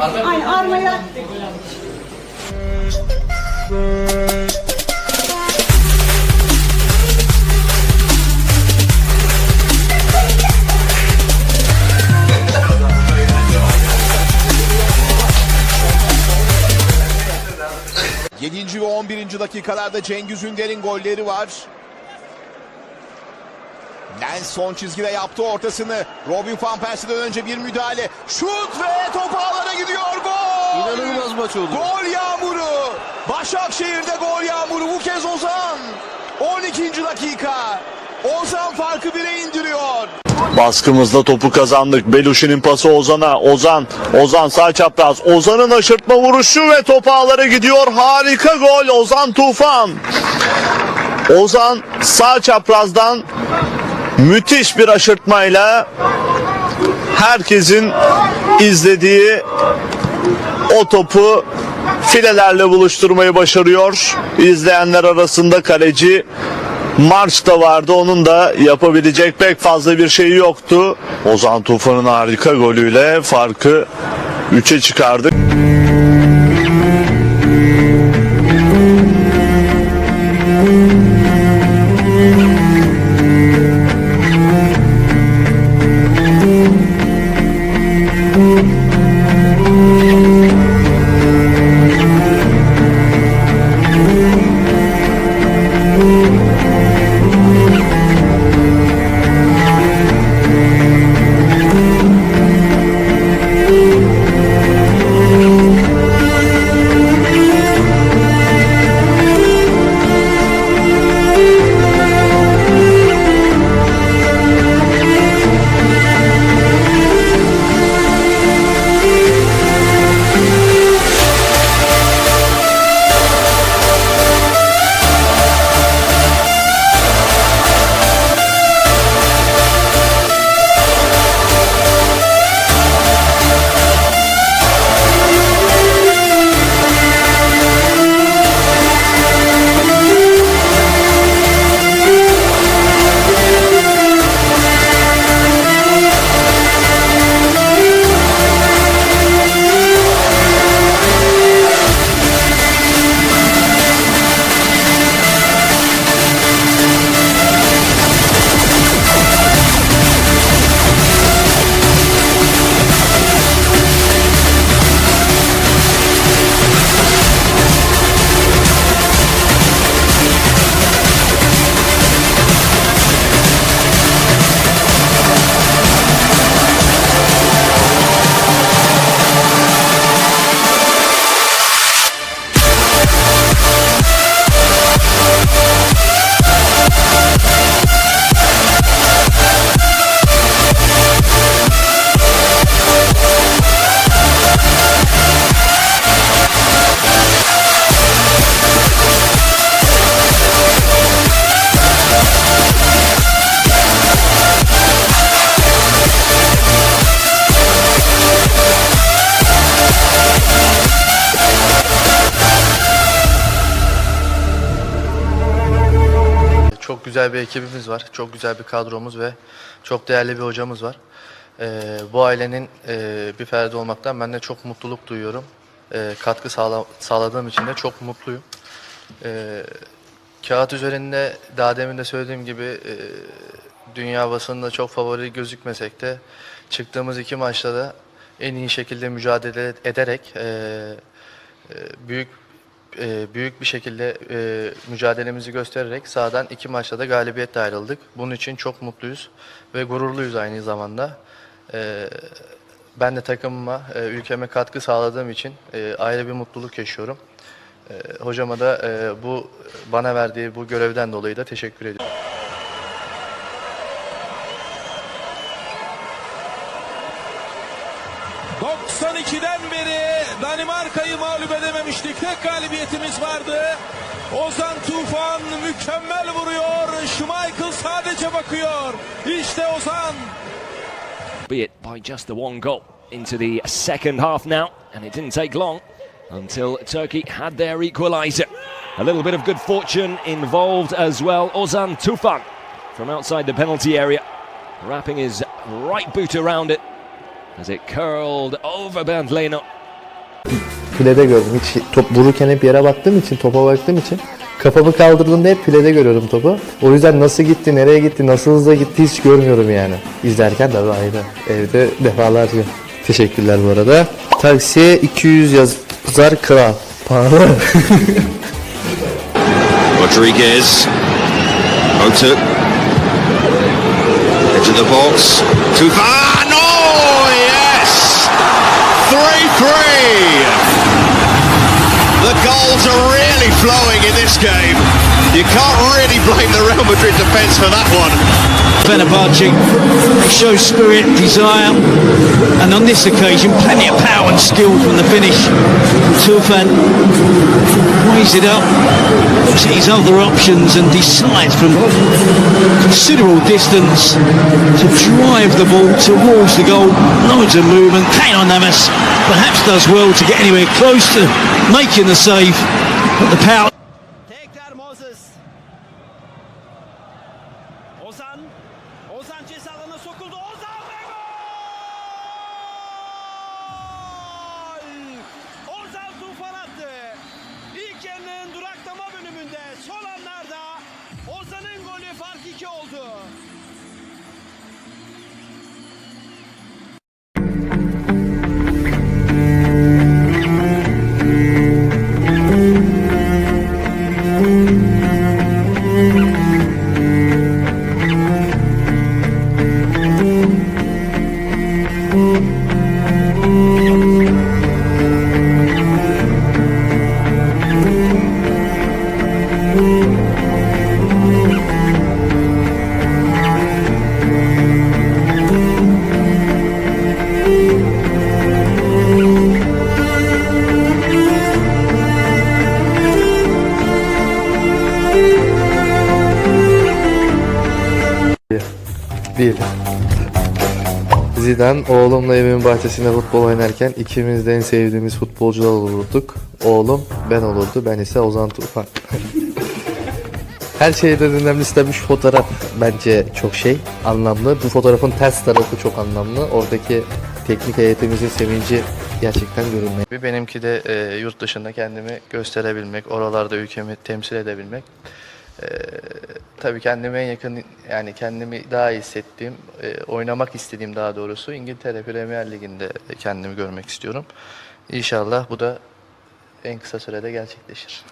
Aynı armaya Yedinci ve 11. dakikalarda Cengiz Ünder'in golleri var. Lens son çizgide yaptı ortasını. Robin van Persie'den önce bir müdahale. Şut ve top ağlara gidiyor. Gol! İnanılmaz maç oldu. Gol yağmuru. Başakşehir'de gol yağmuru. Bu kez Ozan. 12. dakika. Ozan farkı bire indiriyor. Baskımızda topu kazandık. Beluşi'nin pası Ozan'a. Ozan. Ozan sağ çapraz. Ozan'ın aşırtma vuruşu ve top ağlara gidiyor. Harika gol. Ozan Tufan. Ozan sağ çaprazdan müthiş bir aşırtmayla herkesin izlediği o topu filelerle buluşturmayı başarıyor. İzleyenler arasında kaleci Marş da vardı. Onun da yapabilecek pek fazla bir şeyi yoktu. Ozan Tufan'ın harika golüyle farkı 3'e çıkardık. Güzel bir ekibimiz var. Çok güzel bir kadromuz ve çok değerli bir hocamız var. Ee, bu ailenin e, bir ferdi olmaktan ben de çok mutluluk duyuyorum. Ee, katkı sağla- sağladığım için de çok mutluyum. Ee, kağıt üzerinde daha demin de söylediğim gibi e, dünya basınında çok favori gözükmesek de çıktığımız iki maçta da en iyi şekilde mücadele ederek e, e, büyük e, büyük bir şekilde e, mücadelemizi göstererek sahadan iki maçta da galibiyetle ayrıldık. Bunun için çok mutluyuz ve gururluyuz aynı zamanda. E, ben de takımıma, e, ülkeme katkı sağladığım için e, ayrı bir mutluluk yaşıyorum. E, hocama da e, bu bana verdiği bu görevden dolayı da teşekkür ediyorum. 92'den beri Danimarka'yı mağlup edememiştik. Tek galibiyetimiz vardı. Ozan Tufan mükemmel vuruyor. Schmeichel sadece bakıyor. İşte Ozan. be it by just the one goal into the second half now, and it didn't take long until Turkey had their equaliser. A little bit of good fortune involved as well. Ozan Tufan from outside the penalty area, wrapping his right boot around it as it curled over Bernd Leno filede gördüm. Hiç top vururken hep yere baktığım için, topa baktığım için kafamı kaldırdığımda hep filede görüyorum topu. O yüzden nasıl gitti, nereye gitti, nasıl hızla gitti hiç görmüyorum yani. İzlerken de aynı. Evde defalarca. Teşekkürler bu arada. Taksiye 200 yazar kral. Pahalı. Rodriguez. Motor. Into the box. Tufan. 3 3. The goals are really flowing in this game. You can't really blame the Real Madrid defence for that one. Fenerbahce shows spirit, desire, and on this occasion, plenty of power and skill from the finish. Tufan weighs it up, his other options, and decides from considerable distance to drive the ball towards the goal. Loads of movement. Kano Navas perhaps does well to get anywhere close to making the save, but the power. Tekrar Moses. Ozan. Ozan ceza alanına sokuldu. Ozan 1 Zidane oğlumla evimin bahçesinde futbol oynarken ikimiz de en sevdiğimiz futbolcular olurduk. Oğlum ben olurdu, ben ise Ozan Tufan. Her şeyden önemlisi tabii şu fotoğraf bence çok şey anlamlı. Bu fotoğrafın ters tarafı çok anlamlı. Oradaki teknik heyetimizin sevinci gerçekten görünmek. Benimki de e, yurt dışında kendimi gösterebilmek, oralarda ülkemi temsil edebilmek. E, tabii kendime en yakın yani kendimi daha iyi hissettiğim, e, oynamak istediğim daha doğrusu İngiltere Premier Ligi'nde kendimi görmek istiyorum. İnşallah bu da en kısa sürede gerçekleşir.